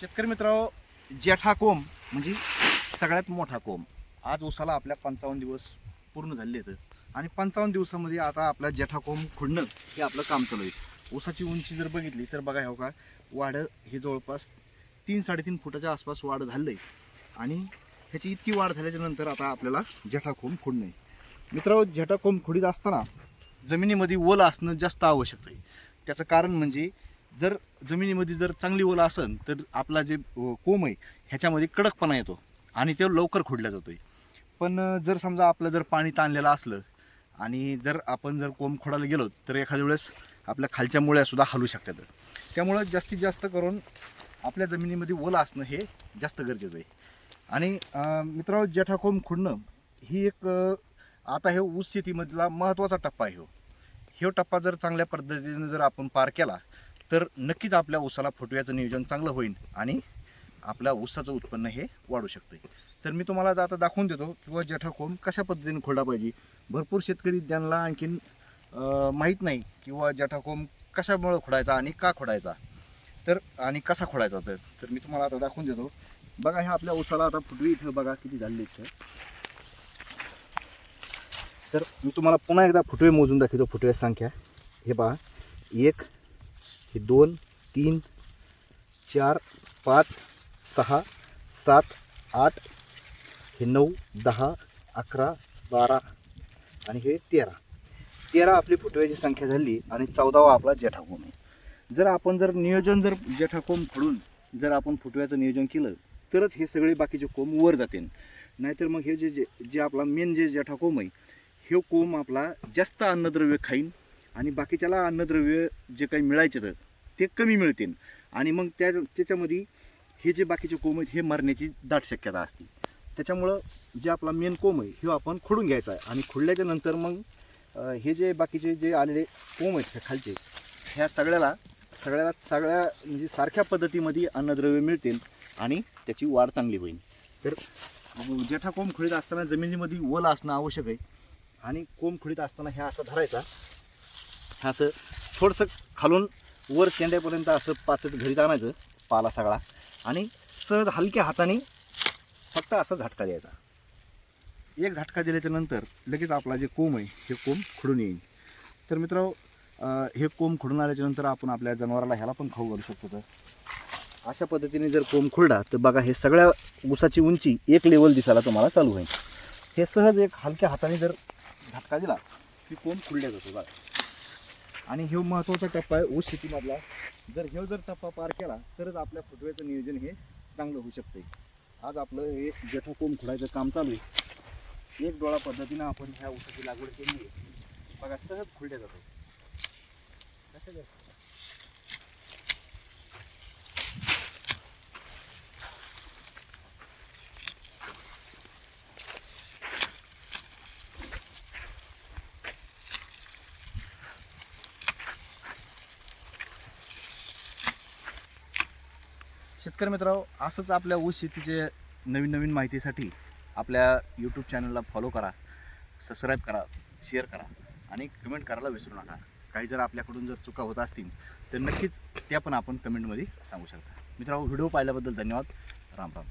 शेतकरी मित्रांनो जेठा कोंब म्हणजे सगळ्यात मोठा कोंब. आज उसाला आपल्या पंचावन्न दिवस पूर्ण झाले आहेत. आणि पंचावन्न दिवसामध्ये आता आपला जेठा कोंब खुडणं हे आपलं काम चालू आहे. उसाची उंची जर बघितली तर बघा हो का वाढ हे जवळपास तीन साडेतीन फुटाच्या आसपास वाढ झालं आहे. आणि ह्याची इतकी वाढ झाल्याच्यानंतर आता आपल्याला जेठा कोंब खुडणं आहे. मित्रांनो जेठा कोंब खुडीत असताना जमिनीमध्ये ओल असणं जास्त आवश्यक आहे. त्याचं कारण म्हणजे जर जमिनीमध्ये जर चांगली ओला असेल तर आपला जे कोंब आहे ह्याच्यामध्ये कडकपणा येतो आणि ते लवकर खोडला आहे पण जर समजा आपलं जर पाणी ताणलेलं असलं आणि जर आपण जर कोंब खोडायला गेलो तर एखाद्या वेळेस आपल्या खालच्या मुळ्यासुद्धा हलू शकतात. त्यामुळं जास्तीत जास्त करून आपल्या जमिनीमध्ये ओला असणं हे जास्त गरजेचं आहे. आणि मित्रांनो जेठा कोंब खुडणं ही एक आता हे ऊस शेतीमधला महत्त्वाचा टप्पा आहे हो. टप्पा जर चांगल्या पद्धतीने जर आपण पार केला तर नक्कीच आपल्या ऊसाला फुटव्याचं नियोजन चांगलं होईल आणि आपल्या ऊसाचं उत्पन्न हे वाढू शकतं. तर मी तुम्हाला आता दाखवून देतो किंवा जेठा कोंब कशा पद्धतीने खोडला पाहिजे. भरपूर शेतकरी त्यांना आणखीन माहीत नाही किंवा जेठा कोंब कशामुळं खोडायचा आणि का खोडायचा. तर आणि कसा खोडायचा तर तर मी तुम्हाला आता दाखवून देतो. बघा ह्या आपल्या ऊसाला आता फुटवी इथं बघा किती झालेली इथं तर मी तुम्हाला पुन्हा एकदा फुटवे मोजून दाखवतो फुटव्या संख्या. हे पहा एक हे दोन तीन चार पाच सहा सात आठ हे नऊ दहा अकरा बारा आणि हे तेरा. तेरा आपली फुटव्याची संख्या झाली आणि चौदावा आपला जेठाकोंब आहे. जर आपण जर नियोजन जर जेठाकोम फोडून जर आपण फुटव्याचं नियोजन केलं तरच हे सगळे बाकीचे कोंब वर जातील. नाहीतर मग हे जे जे जे आपला मेन जे जेठाकोंब आहे हे कोंब आपला जास्त अन्नद्रव्य खाईन आणि बाकीच्याला अन्नद्रव्य जे काही मिळायचे तर ते कमी मिळतील. आणि मग त्या त्याच्यामध्ये हे जे बाकीचे कोंब आहेत हे मरण्याची दाट शक्यता असते. त्याच्यामुळं जे आपला मेन कोंब आहे हे आपण खोडून घ्यायचा आहे. आणि खोडल्याच्या नंतर मग हे जे बाकीचे जे आलेले कोंब आहेत खालचे ह्या सगळ्याला सगळ्याला सगळ्या म्हणजे सारख्या पद्धतीमध्ये अन्नद्रव्य मिळतील आणि त्याची वाढ चांगली होईल. तर जेठा कोंब खोडीत असताना जमिनीमध्ये ओल असणं आवश्यक आहे. आणि कोंब खोडीत असताना ह्या असं धरायचा. असं थोडंसं खालून वर शेंड्यापर्यंत असं पाचट घरीत आणायचं पाला सगळा. आणि सहज हलक्या हाताने फक्त असा झटका द्यायचा. एक झटका दिल्याच्या नंतर लगेच आपला जे कोंब आहे हे कोंब खुडून येईल. तर मित्र हे कोंब खुडून आल्याच्यानंतर आपण आपल्या जनावराला ह्याला पण खाऊ घालू शकतो तर. अशा पद्धतीने जर कोंब खुडला तर बघा हे सगळ्या ऊसाची उंची एक लेवल दिसायला तुम्हाला चालू होईल. हे सहज एक हलक्या हाताने जर झटका दिला की कोंब खुडल्या जातो. बघा. आणि हे महत्त्वाचा टप्पा आहे ऊस शेतीमधला. जर हे जर टप्पा पार केला तरच आपल्या फुटव्याचं नियोजन हे चांगलं होऊ शकते. आज आपलं हे जेठा कोंब खुडायचं काम चालू आहे. एक डोळा पद्धतीनं आपण ह्या ऊसाची लागवड केली आहे. बघा सहज खुलल्या जातो कसं शेतकरी मित्रांनो असंच आपल्या ऊस शेतीचे नवीन नवीन माहितीसाठी आपल्या यूट्यूब चॅनलला फॉलो करा सबस्क्राईब करा शेअर करा आणि कमेंट करायला विसरू नका. काही जर आपल्याकडून जर चुका होत असतील तर नक्कीच त्या पण आपण कमेंटमध्ये सांगू शकता. मित्रांनो व्हिडिओ पाहिल्याबद्दल धन्यवाद. राम राम.